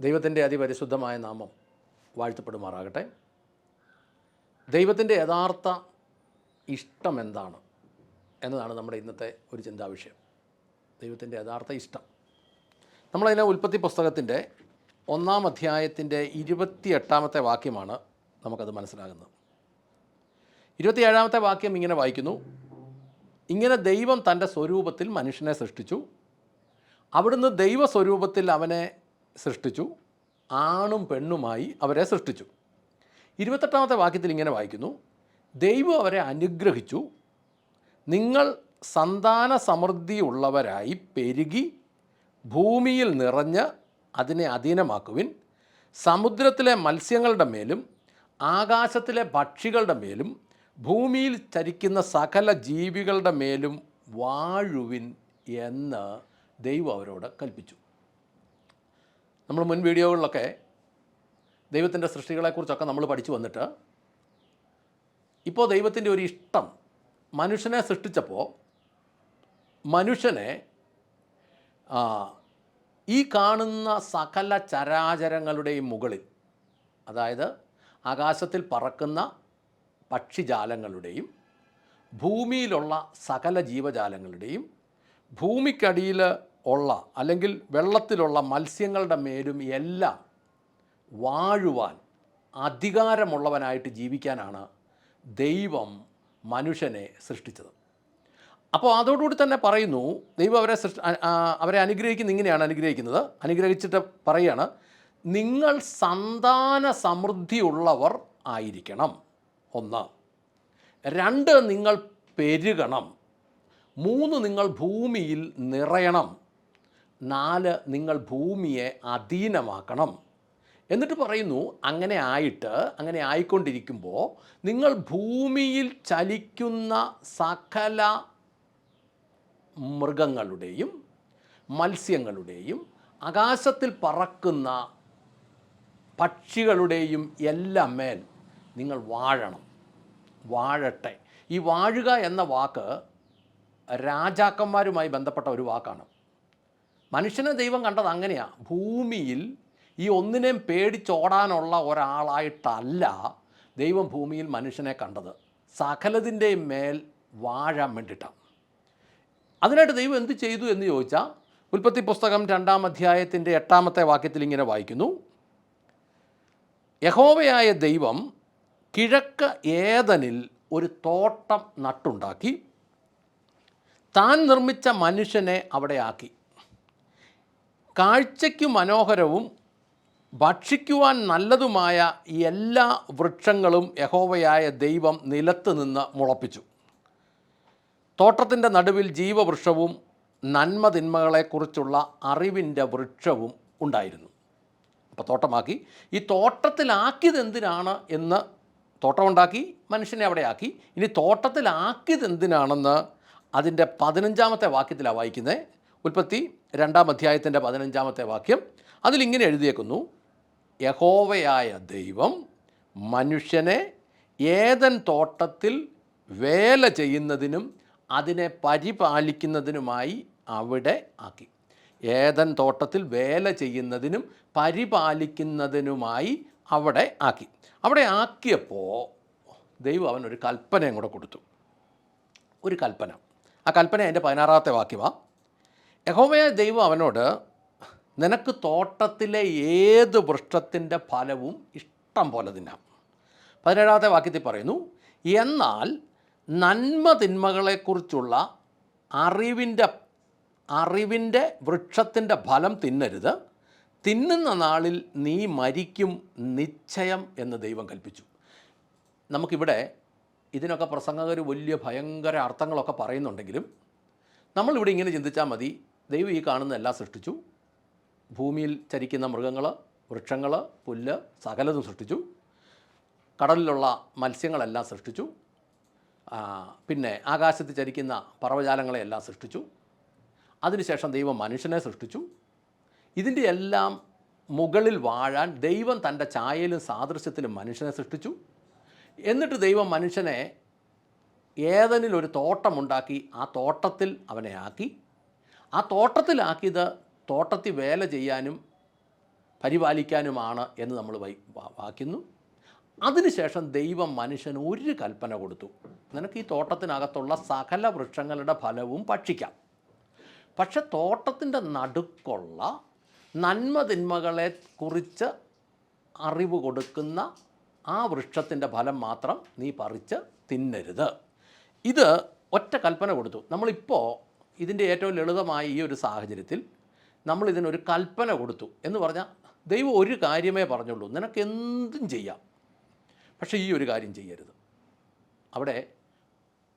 ദൈവത്തിന്റെ അതിപരിശുദ്ധമായ നാമം വാഴ്ത്തപ്പെടുമാറാകട്ടെ. ദൈവത്തിന്റെ യഥാർത്ഥ ഇഷ്ടം എന്താണ് എന്നതാണ് നമ്മുടെ ഇന്നത്തെ ഒരു ചിന്താ വിഷയം ദൈവത്തിന്റെ യഥാർത്ഥ ഇഷ്ടം. നമ്മളതിനെ ഉൽപ്പത്തി പുസ്തകത്തിന്റെ ഒന്നാം അധ്യായത്തിന്റെ ഇരുപത്തി എട്ടാമത്തെ വാക്യമാണ് നമുക്കത് മനസ്സിലാകുന്നത്. ഇരുപത്തിയേഴാമത്തെ വാക്യം ഇങ്ങനെ വായിക്കുന്നു. ഇങ്ങനെ ദൈവം തന്റെ സ്വരൂപത്തിൽ മനുഷ്യനെ സൃഷ്ടിച്ചു. അവിടുന്ന് ദൈവസ്വരൂപത്തിൽ അവനെ സൃഷ്ടിച്ചു. ആണും പെണ്ണുമായി അവരെ സൃഷ്ടിച്ചു. ഇരുപത്തെട്ടാമത്തെ വാക്യത്തിൽ ഇങ്ങനെ വായിക്കുന്നു. ദൈവം അവരെ അനുഗ്രഹിച്ചു. നിങ്ങൾ സന്താന സമൃദ്ധിയുള്ളവരായി പെരുകി ഭൂമിയിൽ നിറഞ്ഞ് അതിനെ അധീനമാക്കുവിൻ. സമുദ്രത്തിലെ മത്സ്യങ്ങളുടെ മേലും ആകാശത്തിലെ പക്ഷികളുടെ മേലും ഭൂമിയിൽ ചരിക്കുന്ന സകല ജീവികളുടെ മേലും വാഴുവിൻ എന്ന് ദൈവം അവരോട് കൽപ്പിച്ചു. നമ്മൾ മുൻ വീഡിയോകളിലൊക്കെ ദൈവത്തിന്റെ സൃഷ്ടികളെക്കുറിച്ചൊക്കെ നമ്മൾ പഠിച്ചു വന്നിട്ട് ഇപ്പോൾ ദൈവത്തിന്റെ ഒരു ഇഷ്ടം മനുഷ്യനെ സൃഷ്ടിച്ചപ്പോൾ മനുഷ്യനെ ഈ കാണുന്ന സകല ചരാചരങ്ങളുടെയും മുകളിൽ അതായത് ആകാശത്തിൽ പറക്കുന്ന പക്ഷിജാലങ്ങളുടെയും ഭൂമിയിലുള്ള സകല ജീവജാലങ്ങളുടെയും ഭൂമിക്കടിയിൽ ഉള്ള അല്ലെങ്കിൽ വെള്ളത്തിലുള്ള മത്സ്യങ്ങളുടെ മേലും എല്ലാം വാഴുവാൻ അധികാരമുള്ളവനായിട്ട് ജീവിക്കാനാണ് ദൈവം മനുഷ്യനെ സൃഷ്ടിച്ചത്. അപ്പോൾ അതോടുകൂടി തന്നെ പറയുന്നു ദൈവം അവരെ സൃഷ്ടി അവരെ അനുഗ്രഹിക്കുന്ന ഇങ്ങനെയാണ് അനുഗ്രഹിക്കുന്നത്. അനുഗ്രഹിച്ചിട്ട് പറയാണ് നിങ്ങൾ സന്താന സമൃദ്ധിയുള്ളവർ ആയിരിക്കണം. ഒന്ന്. രണ്ട് നിങ്ങൾ പെരുകണം. മൂന്ന് നിങ്ങൾ ഭൂമിയിൽ നിറയണം. നാല് നിങ്ങൾ ഭൂമിയെ അധീനമാക്കണം. എന്നിട്ട് പറയുന്നു അങ്ങനെ ആയിട്ട് അങ്ങനെ ആയിക്കൊണ്ടിരിക്കുമ്പോൾ നിങ്ങൾ ഭൂമിയിൽ ചലിക്കുന്ന സകല മൃഗങ്ങളുടെയും മത്സ്യങ്ങളുടെയും ആകാശത്തിൽ പറക്കുന്ന പക്ഷികളുടെയും എല്ലാം മേൽ നിങ്ങൾ വാഴണം. വാഴട്ടെ. ഈ വാഴുക എന്ന വാക്ക് രാജാക്കന്മാരുമായി ബന്ധപ്പെട്ട ഒരു വാക്കാണ്. മനുഷ്യനെ ദൈവം കണ്ടത് അങ്ങനെയാണ് ഭൂമിയിൽ ഈ ഒന്നിനെയും പേടിച്ചോടാനുള്ള ഒരാളായിട്ടല്ല ദൈവം ഭൂമിയിൽ മനുഷ്യനെ കണ്ടത്. സകലതിന്റെയും മേൽ വാഴാൻ വേണ്ടിയിട്ടാണ്. അതിനായിട്ട് ദൈവം എന്ത് ചെയ്തു എന്ന് ചോദിച്ചാൽ ഉൽപ്പത്തി പുസ്തകം രണ്ടാം അധ്യായത്തിന്റെ എട്ടാമത്തെ വാക്യത്തിൽ ഇങ്ങനെ വായിക്കുന്നു. യഹോവയായ ദൈവം കിഴക്ക് ഏതനിൽ ഒരു തോട്ടം നട്ടുണ്ടാക്കി. താൻ നിർമ്മിച്ച മനുഷ്യനെ അവിടെ ആക്കി. കാഴ്ചയ്ക്ക് മനോഹരവും ഭക്ഷിക്കുവാൻ നല്ലതുമായ എല്ലാ വൃക്ഷങ്ങളും യഹോവയായ ദൈവം നിലത്ത് നിന്ന് മുളപ്പിച്ചു. തോട്ടത്തിന്റെ നടുവിൽ ജീവവൃക്ഷവും നന്മതിന്മകളെക്കുറിച്ചുള്ള അറിവിന്റെ വൃക്ഷവും ഉണ്ടായിരുന്നു. അപ്പോൾ തോട്ടമാക്കി. ഈ തോട്ടത്തിലാക്കിയത് എന്തിനാണ് എന്ന് തോട്ടമുണ്ടാക്കി മനുഷ്യനെ അവിടെ ആക്കി ഇനി തോട്ടത്തിലാക്കിയത് എന്തിനാണെന്ന് അതിന്റെ പതിനഞ്ചാമത്തെ വാക്യത്തിലാണ് വായിക്കുന്നത്. ഉൽപ്പത്തി രണ്ടാം അധ്യായത്തിന്റെ പതിനഞ്ചാമത്തെ വാക്യം അതിലിങ്ങനെ എഴുതിയേക്കുന്നു യഹോവയായ ദൈവം മനുഷ്യനെ ഏതൻ തോട്ടത്തിൽ വേല ചെയ്യുന്നതിനും അതിനെ പരിപാലിക്കുന്നതിനുമായി അവിടെ ആക്കി. ഏതൻ തോട്ടത്തിൽ വേല ചെയ്യുന്നതിനും പരിപാലിക്കുന്നതിനുമായി അവിടെ ആക്കി. അവിടെ ആക്കിയപ്പോൾ ദൈവം അവനൊരു കൽപ്പനയും കൂടെ കൊടുത്തു. ഒരു കൽപ്പന. ആ കൽപ്പന എന്റെ പതിനാറാമത്തെ വാക്യമാണ് യഹോവയായ ദൈവം അവനോട് നിനക്ക് തോട്ടത്തിലെ ഏത് വൃക്ഷത്തിന്റെ ഫലവും ഇഷ്ടം പോലെ തിന്നാം. പതിനേഴാമത്തെ വാക്യത്തിൽ പറയുന്നു എന്നാൽ നന്മ തിന്മകളെക്കുറിച്ചുള്ള അറിവിന്റെ അറിവിന്റെ വൃക്ഷത്തിന്റെ ഫലം തിന്നരുത്. തിന്നുന്ന നാളിൽ നീ മരിക്കും നിശ്ചയം എന്ന് ദൈവം കൽപ്പിച്ചു. നമുക്കിവിടെ ഇതിനൊക്കെ പ്രസംഗകർ വലിയ ഭയങ്കര അർത്ഥങ്ങളൊക്കെ പറയുന്നുണ്ടെങ്കിലും നമ്മളിവിടെ ഇങ്ങനെ ചിന്തിച്ചാൽ മതി ദൈവം ഈ കാണുന്ന എല്ലാം സൃഷ്ടിച്ചു. ഭൂമിയിൽ ചരിക്കുന്ന മൃഗങ്ങൾ വൃക്ഷങ്ങൾ പുല്ല് സകലതും സൃഷ്ടിച്ചു. കടലിലുള്ള മത്സ്യങ്ങളെല്ലാം സൃഷ്ടിച്ചു. പിന്നെ ആകാശത്ത് ചരിക്കുന്ന പർവജാലങ്ങളെയെല്ലാം സൃഷ്ടിച്ചു. അതിനുശേഷം ദൈവം മനുഷ്യനെ സൃഷ്ടിച്ചു. ഇതിന്റെ എല്ലാം മുകളിൽ വാഴാൻ ദൈവം തന്റെ ഛായയിലും സാദൃശ്യത്തിലും മനുഷ്യനെ സൃഷ്ടിച്ചു. എന്നിട്ട് ദൈവം മനുഷ്യനെ ഏതനിൽ ഒരു തോട്ടമുണ്ടാക്കി ആ തോട്ടത്തിൽ അവനെ ആക്കി. ആ തോട്ടത്തിലാക്കിയത് തോട്ടത്തിൽ വേല ചെയ്യാനും പരിപാലിക്കാനുമാണ് എന്ന് നമ്മൾ വായിക്കുന്നു അതിനുശേഷം ദൈവം മനുഷ്യന് ഒരു കൽപ്പന കൊടുത്തു. നിനക്ക് ഈ തോട്ടത്തിനകത്തുള്ള സകല വൃക്ഷങ്ങളുടെ ഫലവും ഭക്ഷിക്കാം. പക്ഷെ തോട്ടത്തിന്റെ നടുക്കുള്ള നന്മതിന്മകളെ കുറിച്ച് അറിവ് കൊടുക്കുന്ന ആ വൃക്ഷത്തിന്റെ ഫലം മാത്രം നീ പറിച്ച് തിന്നരുത്. ഇത് ഒറ്റ കൽപ്പന കൊടുത്തു. നമ്മളിപ്പോൾ ഇതിന്റെ ഏറ്റവും ലളിതമായ ഈ ഒരു സാഹചര്യത്തിൽ നമ്മൾ ഇതിനൊരു കൽപ്പന കൊടുത്തു എന്ന് പറഞ്ഞാൽ ദൈവം ഒരു കാര്യമേ പറഞ്ഞുള്ളൂ. നിനക്ക് എന്തും ചെയ്യാം. പക്ഷേ ഈ ഒരു കാര്യം ചെയ്യരുത്. അവിടെ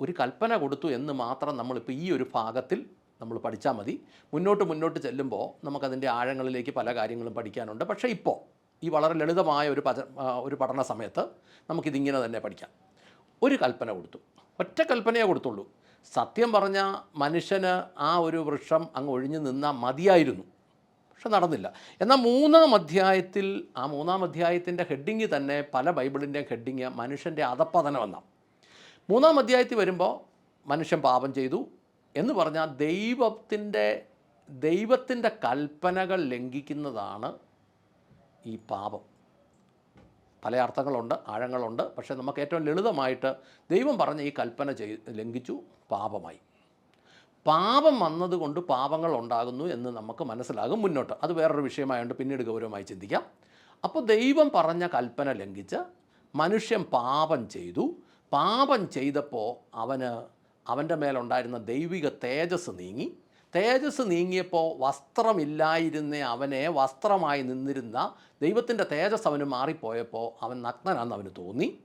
ഒരു കൽപ്പന കൊടുത്തു എന്ന് മാത്രം നമ്മളിപ്പോൾ ഈ ഒരു ഭാഗത്തിൽ നമ്മൾ പഠിച്ചാൽ മതി. മുന്നോട്ട് മുന്നോട്ട് ചെല്ലുമ്പോൾ നമുക്കതിന്റെ ആഴങ്ങളിലേക്ക് പല കാര്യങ്ങളും പഠിക്കാനുണ്ട്. പക്ഷേ ഇപ്പോൾ ഈ വളരെ ലളിതമായ ഒരു പച ഒരു പഠന സമയത്ത് നമുക്കിതിങ്ങനെ തന്നെ പഠിക്കാം. ഒരു കൽപ്പന കൊടുത്തു. ഒറ്റ കൽപ്പനയെ കൊടുത്തുള്ളൂ. സത്യം പറഞ്ഞാൽ മനുഷ്യന് ആ ഒരു വൃക്ഷം അങ്ങ് ഒഴിഞ്ഞു നിന്നാൽ മതിയായിരുന്നു. പക്ഷെ നടന്നില്ല. എന്നാൽ മൂന്നാം അധ്യായത്തിൽ ആ മൂന്നാം അധ്യായത്തിന്റെ ഹെഡിങ് തന്നെ പല ബൈബിളിന്റെയും ഹെഡിങ് മനുഷ്യന്റെ അധപ്പതനം എന്നാണ് മൂന്നാം അധ്യായത്തിൽ വരുമ്പോൾ മനുഷ്യൻ പാപം ചെയ്തു എന്ന് പറഞ്ഞാൽ ദൈവത്തിന്റെ ദൈവത്തിന്റെ കൽപ്പനകൾ ലംഘിക്കുന്നതാണ് ഈ പാപം. പല അർത്ഥങ്ങളുണ്ട് ആഴങ്ങളുണ്ട്. പക്ഷേ നമുക്ക് ഏറ്റവും ലളിതമായിട്ട് ദൈവം പറഞ്ഞ ഈ കൽപ്പന ചെയ് ലംഘിച്ചു പാപമായി. പാപം വന്നതുകൊണ്ട് പാപങ്ങൾ ഉണ്ടാകുന്നു എന്ന് നമുക്ക് മനസ്സിലാകും മുന്നോട്ട്. അത് വേറൊരു വിഷയമായതുകൊണ്ട് പിന്നീട് ഗൗരവമായി ചിന്തിക്കാം. അപ്പോൾ ദൈവം പറഞ്ഞ കൽപ്പന ലംഘിച്ച് മനുഷ്യൻ പാപം ചെയ്തു. പാപം ചെയ്തപ്പോൾ അവന് അവന്റെ മേലുണ്ടായിരുന്ന ദൈവിക തേജസ് നീങ്ങി. തേജസ് നീങ്ങിയപ്പോൾ വസ്ത്രമില്ലായിരുന്ന അവനെ വസ്ത്രമായി നിന്നിരുന്ന ദൈവത്തിന്റെ തേജസ് അവന് മാറിപ്പോയപ്പോൾ അവൻ നഗ്നനാണെന്ന് അവന് തോന്നി.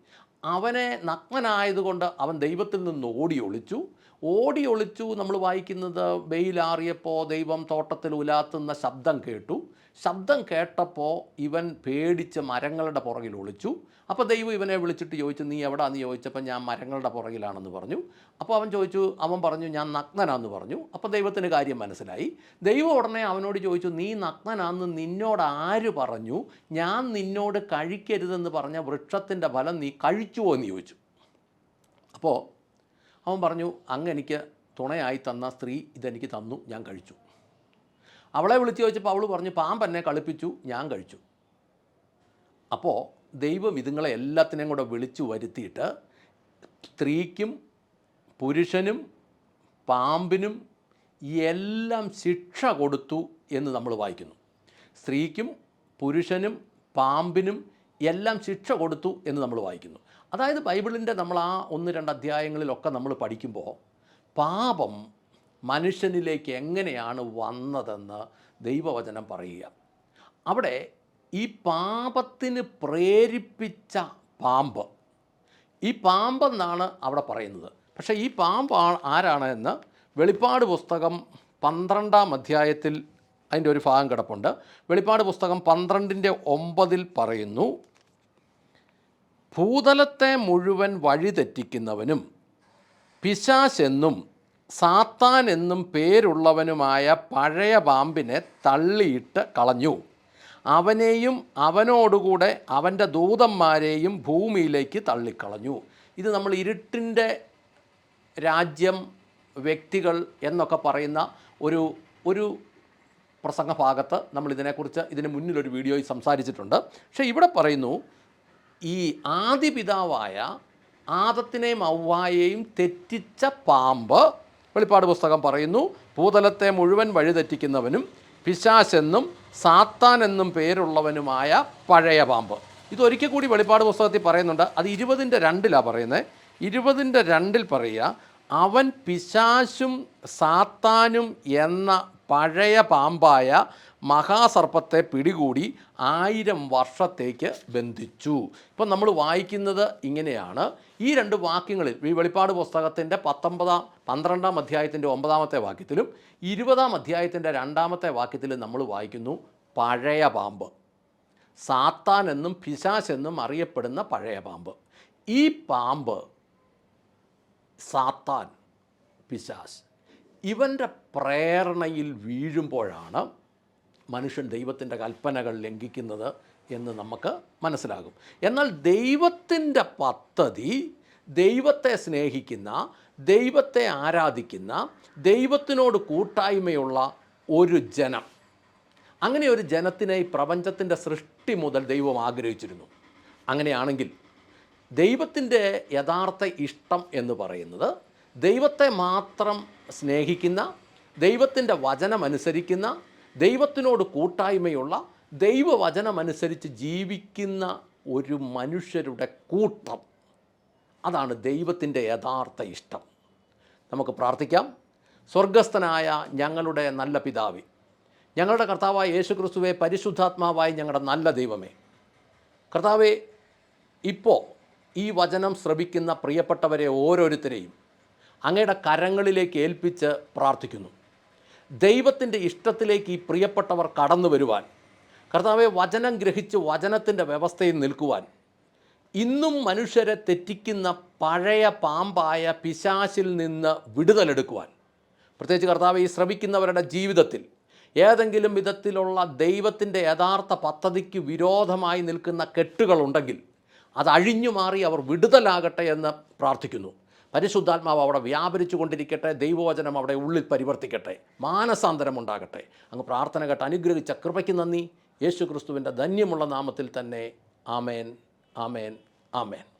അവനെ നഗ്നനായതുകൊണ്ട് അവൻ ദൈവത്തിൽ നിന്ന് ഓടി ഒളിച്ചു. ഓടി ഒളിച്ചു നമ്മൾ വായിക്കുന്നത് വെയിലാറിയപ്പോൾ ദൈവം തോട്ടത്തിൽ ഉലാത്തുന്ന ശബ്ദം കേട്ടു. ശബ്ദം കേട്ടപ്പോൾ ഇവൻ പേടിച്ച് മരങ്ങളുടെ പുറകിൽ ഒളിച്ചു. അപ്പോൾ ദൈവം ഇവനെ വിളിച്ചിട്ട് ചോദിച്ചു നീ എവിടാന്ന് ചോദിച്ചപ്പോൾ ഞാൻ മരങ്ങളുടെ പുറകിലാണെന്ന് പറഞ്ഞു. അപ്പോൾ അവൻ ചോദിച്ചു അവൻ പറഞ്ഞു ഞാൻ നഗ്നനാന്ന് പറഞ്ഞു. അപ്പോൾ ദൈവത്തിന് കാര്യം മനസ്സിലായി. ദൈവം ഉടനെ അവനോട് ചോദിച്ചു നീ നഗ്നനാന്ന് നിന്നോട് ആര് പറഞ്ഞു? ഞാൻ നിന്നോട് കഴിക്കരുതെന്ന് പറഞ്ഞ വൃക്ഷത്തിന്റെ ഫലം നീ കഴിച്ചുവോ? എന്ന് ചോദിച്ചു. അപ്പോൾ അവൻ പറഞ്ഞു അങ്ങ് എനിക്ക് തുണയായി തന്ന സ്ത്രീ ഇതെനിക്ക് തന്നു ഞാൻ കഴിച്ചു. അവളെ വിളിച്ച് ചോദിച്ചപ്പോൾ അവൾ പറഞ്ഞു പാമ്പ് എന്നെ കളിപ്പിച്ചു ഞാൻ കഴിച്ചു. അപ്പോൾ ദൈവം ഇതുങ്ങളെ എല്ലാത്തിനെയും കൂടെ വിളിച്ചു വരുത്തിയിട്ട് സ്ത്രീക്കും പുരുഷനും പാമ്പിനും എല്ലാം ശിക്ഷ കൊടുത്തു എന്ന് നമ്മൾ വായിക്കുന്നു. സ്ത്രീക്കും പുരുഷനും പാമ്പിനും എല്ലാം ശിക്ഷ കൊടുത്തു എന്ന് നമ്മൾ വായിക്കുന്നു. അതായത് ബൈബിളിന്റെ നമ്മൾ ആ ഒന്ന് രണ്ട് അധ്യായങ്ങളിലൊക്കെ നമ്മൾ പഠിക്കുമ്പോൾ പാപം മനുഷ്യനിലേക്ക് എങ്ങനെയാണ് വന്നതെന്ന് ദൈവവചനം പറയുക. അവിടെ ഈ പാപത്തിന് പ്രേരിപ്പിച്ച പാമ്പ്. ഈ പാമ്പെന്നാണ് അവിടെ പറയുന്നത്. പക്ഷേ ഈ പാമ്പ് ആരാണ് എന്ന് വെളിപ്പാട് പുസ്തകം പന്ത്രണ്ടാം അധ്യായത്തിൽ അതിന്റെ ഒരു ഭാഗം കിടപ്പുണ്ട്. വെളിപ്പാട് പുസ്തകം പന്ത്രണ്ടിന്റെ ഒമ്പതിൽ പറയുന്നു ഭൂതലത്തെ മുഴുവൻ വഴിതെറ്റിക്കുന്നവനും പിശാശെന്നും സാത്താൻ എന്നും പേരുള്ളവനുമായ പഴയ പാമ്പിനെ തള്ളിയിട്ട് കളഞ്ഞു. അവനെയും അവനോടുകൂടെ അവന്റെ ദൂതന്മാരെയും ഭൂമിയിലേക്ക് തള്ളിക്കളഞ്ഞു. ഇത് നമ്മൾ ഇരുട്ടിന്റെ രാജ്യം വ്യക്തികൾ എന്നൊക്കെ പറയുന്ന ഒരു ഒരു പ്രസംഗ ഭാഗത്ത് നമ്മൾ ഇതിനെക്കുറിച്ച് ഇതിന് മുന്നിലൊരു വീഡിയോയിൽ സംസാരിച്ചിട്ടുണ്ട്. പക്ഷേ ഇവിടെ പറയുന്നു ഈ ആദിപിതാവായ ആദത്തിനെയും ഔവായെയും തെറ്റിച്ച പാമ്പ് വെളിപ്പാട് പുസ്തകം പറയുന്നു ഭൂതലത്തെ മുഴുവൻ വഴിതെറ്റിക്കുന്നവനും പിശാശെന്നും സാത്താൻ എന്നും പേരുള്ളവനുമായ പഴയ പാമ്പ്. ഇതൊരിക്കൽ കൂടി വെളിപ്പാട് പുസ്തകത്തിൽ പറയുന്നുണ്ട്. അത് ഇരുപതിന്റെ രണ്ടിലാണ് പറയുന്നത് ഇരുപതിന്റെ രണ്ടിൽ പറയുക അവൻ പിശാശും സാത്താനും എന്ന പഴയ പാമ്പായ മഹാസർപ്പത്തെ പിടികൂടി ആയിരം വർഷത്തേക്ക് ബന്ധിച്ചു. ഇപ്പം നമ്മൾ വായിക്കുന്നത് ഇങ്ങനെയാണ്. ഈ രണ്ട് വാക്യങ്ങളിൽ ഈ വെളിപ്പാട് പുസ്തകത്തിന്റെ പത്തൊമ്പതാം പന്ത്രണ്ടാം അധ്യായത്തിന്റെ ഒമ്പതാമത്തെ വാക്യത്തിലും ഇരുപതാം അധ്യായത്തിന്റെ രണ്ടാമത്തെ വാക്യത്തിലും നമ്മൾ വായിക്കുന്നു പഴയ പാമ്പ്. സാത്താൻ എന്നും പിശാശ് എന്നും അറിയപ്പെടുന്ന പഴയ പാമ്പ്. ഈ പാമ്പ് സാത്താൻ പിശാശ് ഇവന്റെ പ്രേരണയിൽ വീഴുമ്പോഴാണ് മനുഷ്യൻ ദൈവത്തിന്റെ കൽപ്പനകൾ ലംഘിക്കുന്നത് എന്ന് നമുക്ക് മനസ്സിലാകും. എന്നാൽ ദൈവത്തിന്റെ പദ്ധതി ദൈവത്തെ സ്നേഹിക്കുന്ന ദൈവത്തെ ആരാധിക്കുന്ന ദൈവത്തിനോട് കൂട്ടായ്മയുള്ള ഒരു ജനം. അങ്ങനെ ഒരു ജനത്തിനെ ഈ പ്രപഞ്ചത്തിന്റെ സൃഷ്ടി മുതൽ ദൈവം ആഗ്രഹിച്ചിരുന്നു. അങ്ങനെയാണെങ്കിൽ ദൈവത്തിന്റെ യഥാർത്ഥ ഇഷ്ടം എന്ന് പറയുന്നത് ദൈവത്തെ മാത്രം സ്നേഹിക്കുന്ന ദൈവത്തിന്റെ വചനമനുസരിക്കുന്ന ദൈവത്തിനോട് കൂട്ടായ്മയുള്ള ദൈവവചനമനുസരിച്ച് ജീവിക്കുന്ന ഒരു മനുഷ്യരുടെ കൂട്ടം. അതാണ് ദൈവത്തിന്റെ യഥാർത്ഥ ഇഷ്ടം. നമുക്ക് പ്രാർത്ഥിക്കാം. സ്വർഗസ്ഥനായ ഞങ്ങളുടെ നല്ല പിതാവേ ഞങ്ങളുടെ കർത്താവായ യേശു ക്രിസ്തുവെ പരിശുദ്ധാത്മാവായി ഞങ്ങളുടെ നല്ല ദൈവമേ കർത്താവെ ഇപ്പോൾ ഈ വചനം ശ്രവിക്കുന്ന പ്രിയപ്പെട്ടവരെ ഓരോരുത്തരെയും അങ്ങയുടെ കരങ്ങളിലേക്ക് ഏൽപ്പിച്ച് പ്രാർത്ഥിക്കുന്നു. ദൈവത്തിന്റെ ഇഷ്ടത്തിലേക്ക് ഈ പ്രിയപ്പെട്ടവർ കടന്നു വരുവാൻ കർത്താവെ വചനം ഗ്രഹിച്ച് വചനത്തിന്റെ വ്യവസ്ഥയിൽ നിൽക്കുവാൻ ഇന്നും മനുഷ്യരെ തെറ്റിക്കുന്ന പഴയ പാമ്പായ പിശാശിൽ നിന്ന് വിടുതലെടുക്കുവാൻ പ്രത്യേകിച്ച് കർത്താവ് ഈ ശ്രമിക്കുന്നവരുടെ ജീവിതത്തിൽ ഏതെങ്കിലും വിധത്തിലുള്ള ദൈവത്തിന്റെ യഥാർത്ഥ പദ്ധതിക്ക് വിരോധമായി നിൽക്കുന്ന കെട്ടുകളുണ്ടെങ്കിൽ അത് അഴിഞ്ഞു മാറി അവർ വിടുതലാകട്ടെ എന്ന് പ്രാർത്ഥിക്കുന്നു. പരിശുദ്ധാത്മാവ് അവിടെ വ്യാപരിച്ചു കൊണ്ടിരിക്കട്ടെ ദൈവവചനം അവിടെ ഉള്ളിൽ പരിവർത്തിക്കട്ടെ മാനസാന്തരം ഉണ്ടാകട്ടെ. അങ്ങ് പ്രാർത്ഥന കേട്ട് അനുഗ്രഹിച്ച കൃപയ്ക്ക് നന്ദി. യേശു ക്രിസ്തുവിന്റെ ധന്യമുള്ള നാമത്തിൽ തന്നെ ആമേൻ ആമേൻ ആമേൻ.